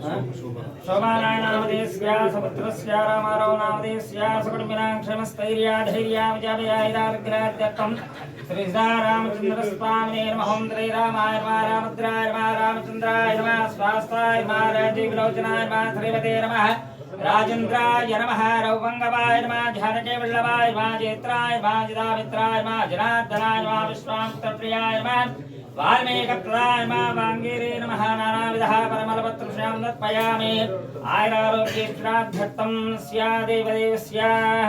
शोभानामदेश्या समुद्रस्या रामाराव नामदेश्या सुकुटुम्बिनां क्षमस्थैर्या धैर्याविजयाभिराग्राद्यत्तं श्रीजा रामचन्द्रस्वामिने नमः श्री नमः रामद्राय नमः रामचन्द्राय जेत्राय नमः जिदामित्राय नमः जनार्दनाय नमः विश्वामित्रप्रियाय नमः वाल्मीकत्रायमावाङ्गिरे नमः नानाविधः परमलपत्रषां तत्पयामि आयुरारोग्येष्टाध्यर्थं स्यादेवदेवस्याः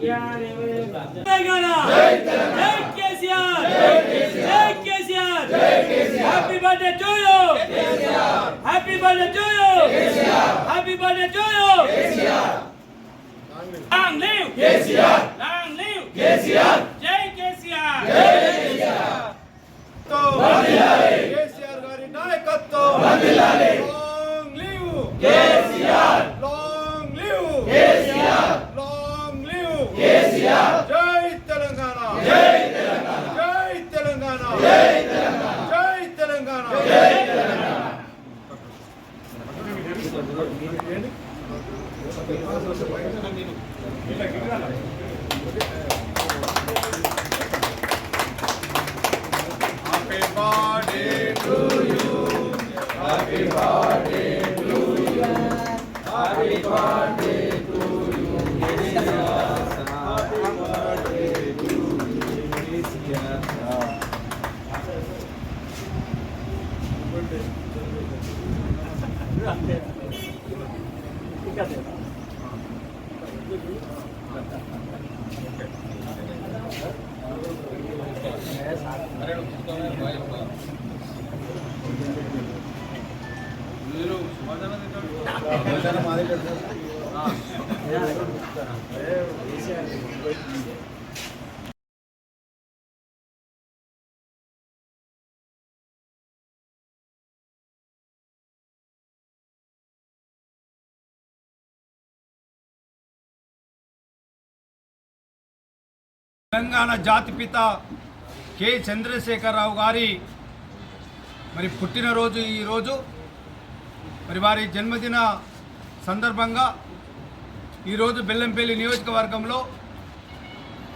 जय तेलंगाना जय केसीआर जय Happy birthday to you. Happy birthday to you. Happy birthday to you. Long live. Long live. Happy birthday to you. Happy birthday to you. Happy birthday. మీరు సమాధానం మాదే కదా తెలంగాణ జాతిపిత కె చంద్రశేఖరరావు గారి మరి పుట్టినరోజు ఈరోజు మరి వారి జన్మదిన సందర్భంగా ఈరోజు బెల్లంపల్లి నియోజకవర్గంలో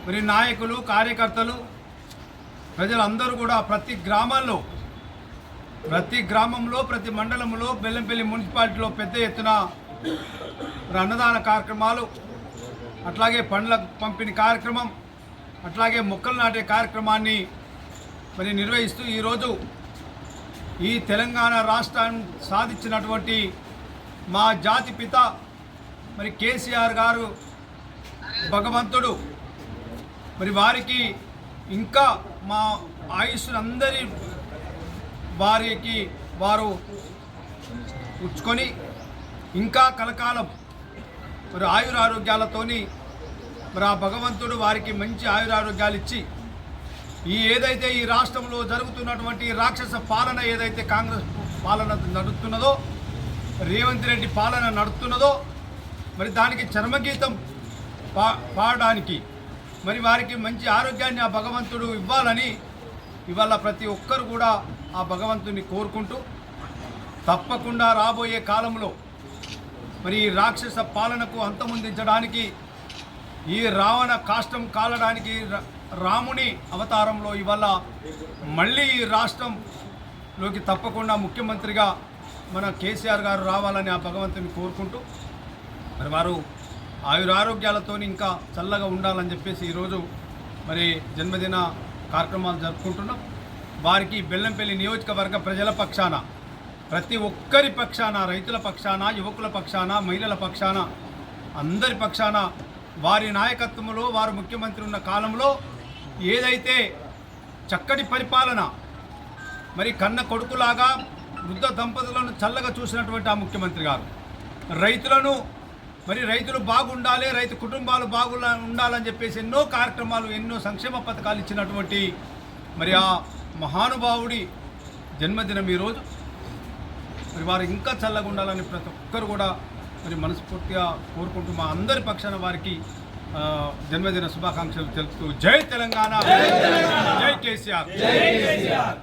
మరి నాయకులు కార్యకర్తలు ప్రజలందరూ కూడా ప్రతి గ్రామాల్లో ప్రతి గ్రామంలో ప్రతి మండలంలో బెల్లంపల్లి మున్సిపాలిటీలో పెద్ద ఎత్తున అన్నదాన కార్యక్రమాలు అట్లాగే పండ్ల పంపిణీ కార్యక్రమం అట్లాగే మొక్కలు నాటే కార్యక్రమాన్ని మరి నిర్వహిస్తూ ఈరోజు ఈ తెలంగాణ రాష్ట్రం సాధించినటువంటి మా జాతి పిత మరి కేసీఆర్ గారు భగవంతుడు మరి వారికి ఇంకా మా ఆయుష్నందరి వారికి వారు ఉంచుకొని ఇంకా కలకాలం మరి ఆయురారోగ్యాలతోని మరి ఆ భగవంతుడు వారికి మంచి ఆయురారోగ్యాలు ఇచ్చి ఈ ఏదైతే ఈ రాష్ట్రంలో జరుగుతున్నటువంటి రాక్షస పాలన ఏదైతే కాంగ్రెస్ పాలన నడుస్తున్నదో రేవంత్ రెడ్డి పాలన నడుస్తున్నదో మరి దానికి చర్మగీతం పా పాడడానికి మరి వారికి మంచి ఆరోగ్యాన్ని ఆ భగవంతుడు ఇవ్వాలని ఇవాళ ప్రతి ఒక్కరు కూడా ఆ భగవంతుని కోరుకుంటూ తప్పకుండా రాబోయే కాలంలో మరి ఈ రాక్షస పాలనకు అంతమొందించడానికి ఈ రావణ కాష్టం కాలడానికి రాముని అవతారంలో ఇవాళ మళ్ళీ ఈ రాష్ట్రంలోకి తప్పకుండా ముఖ్యమంత్రిగా మన కేసీఆర్ గారు రావాలని ఆ భగవంతుని కోరుకుంటూ మరి వారు ఆయురారోగ్యాలతో ఇంకా చల్లగా ఉండాలని చెప్పేసి ఈరోజు మరి జన్మదిన కార్యక్రమాలు జరుపుకుంటున్నాం వారికి బెల్లంపల్లి నియోజకవర్గ ప్రజల పక్షాన ప్రతి ఒక్కరి పక్షాన రైతుల పక్షాన యువకుల పక్షాన మహిళల పక్షాన అందరి పక్షాన వారి నాయకత్వంలో వారు ముఖ్యమంత్రి ఉన్న కాలంలో ఏదైతే చక్కటి పరిపాలన మరి కన్న కొడుకులాగా వృద్ధ దంపతులను చల్లగా చూసినటువంటి ఆ ముఖ్యమంత్రి గారు రైతులను మరి రైతులు బాగుండాలి రైతు కుటుంబాలు బాగు ఉండాలని చెప్పేసి ఎన్నో కార్యక్రమాలు ఎన్నో సంక్షేమ పథకాలు ఇచ్చినటువంటి మరి ఆ మహానుభావుడి జన్మదినం ఈరోజు మరి వారు ఇంకా చల్లగా ఉండాలని ప్రతి ఒక్కరు కూడా మరి మనస్ఫూర్తిగా కోరుకుంటూ మా అందరి పక్షాన వారికి జన్మదిన శుభాకాంక్షలు తెలుపుతూ జై తెలంగాణ జై కేసీఆర్